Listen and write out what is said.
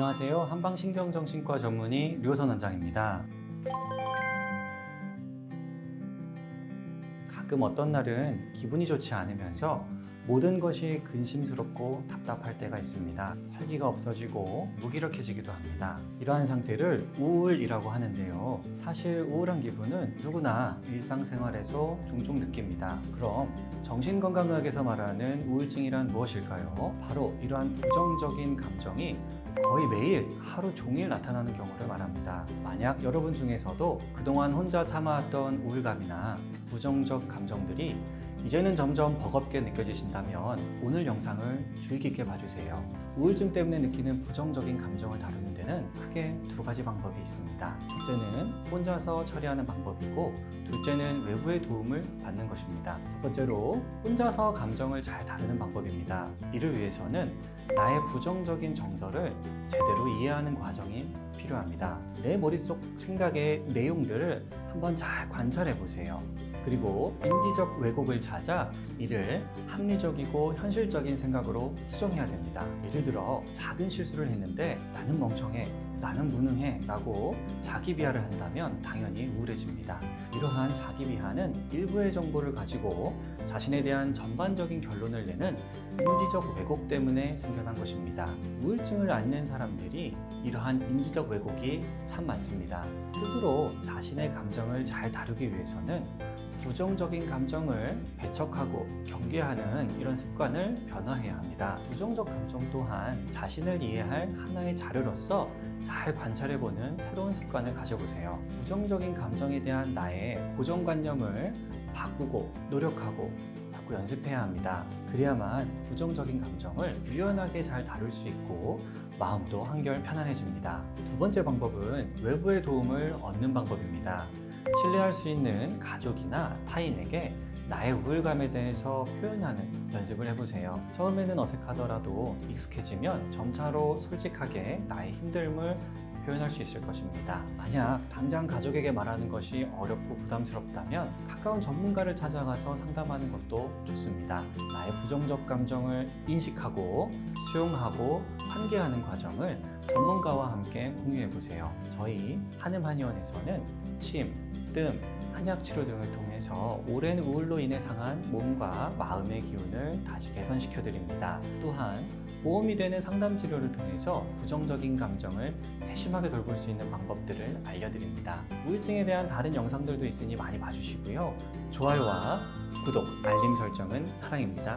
안녕하세요. 한방신경정신과 전문의 류호선 원장입니다. 가끔 어떤 날은 기분이 좋지 않으면서 모든 것이 근심스럽고 답답할 때가 있습니다. 활기가 없어지고 무기력해지기도 합니다. 이러한 상태를 우울이라고 하는데요. 사실 우울한 기분은 누구나 일상생활에서 종종 느낍니다. 그럼 정신건강의학에서 말하는 우울증이란 무엇일까요? 바로 이러한 부정적인 감정이 거의 매일 하루 종일 나타나는 경우를 말합니다. 만약 여러분 중에서도 그동안 혼자 참아왔던 우울감이나 부정적 감정들이 이제는 점점 버겁게 느껴지신다면 오늘 영상을 주의 깊게 봐주세요. 우울증 때문에 느끼는 부정적인 감정을 다루는 데는 크게 두 가지 방법이 있습니다. 첫째는 혼자서 처리하는 방법이고 둘째는 외부의 도움을 받는 것입니다. 첫 번째로 혼자서 감정을 잘 다루는 방법입니다. 이를 위해서는 나의 부정적인 정서를 제대로 이해하는 과정이 필요합니다. 내 머릿속 생각의 내용들을 한번 잘 관찰해 보세요. 그리고 인지적 왜곡을 찾아 이를 합리적이고 현실적인 생각으로 수정해야 됩니다. 예를 들어 작은 실수를 했는데 나는 멍청해, 나는 무능해 라고 자기 비하를 한다면 당연히 우울해집니다. 이러한 자기 비하는 일부의 정보를 가지고 자신에 대한 전반적인 결론을 내는 인지적 왜곡 때문에 생겨난 것입니다. 우울증을 앓는 사람들이 이러한 인지적 왜곡이 참 많습니다. 스스로 자신의 감정을 잘 다루기 위해서는 부정적인 감정을 배척하고 경계하는 이런 습관을 변화해야 합니다. 부정적 감정 또한 자신을 이해할 하나의 자료로서 잘 관찰해보는 새로운 습관을 가져보세요. 부정적인 감정에 대한 나의 고정관념을 바꾸고 노력하고 자꾸 연습해야 합니다. 그래야만 부정적인 감정을 유연하게 잘 다룰 수 있고 마음도 한결 편안해집니다. 두 번째 방법은 외부의 도움을 얻는 방법입니다. 신뢰할 수 있는 가족이나 타인에게 나의 우울감에 대해서 표현하는 연습을 해보세요. 처음에는 어색하더라도 익숙해지면 점차로 솔직하게 나의 힘듦을 표현할 수 있을 것입니다. 만약 당장 가족에게 말하는 것이 어렵고 부담스럽다면 가까운 전문가를 찾아가서 상담하는 것도 좋습니다. 나의 부정적 감정을 인식하고 수용하고 환기하는 과정을 전문가와 함께 공유해 보세요. 저희 한음한의원에서는 침, 뜸, 한약 치료 등을 통해서 오랜 우울로 인해 상한 몸과 마음의 기운을 다시 개선시켜 드립니다. 또한 보험이 되는 상담 치료를 통해서 부정적인 감정을 세심하게 돌볼 수 있는 방법들을 알려드립니다. 우울증에 대한 다른 영상들도 있으니 많이 봐주시고요. 좋아요와 구독, 알림 설정은 사랑입니다.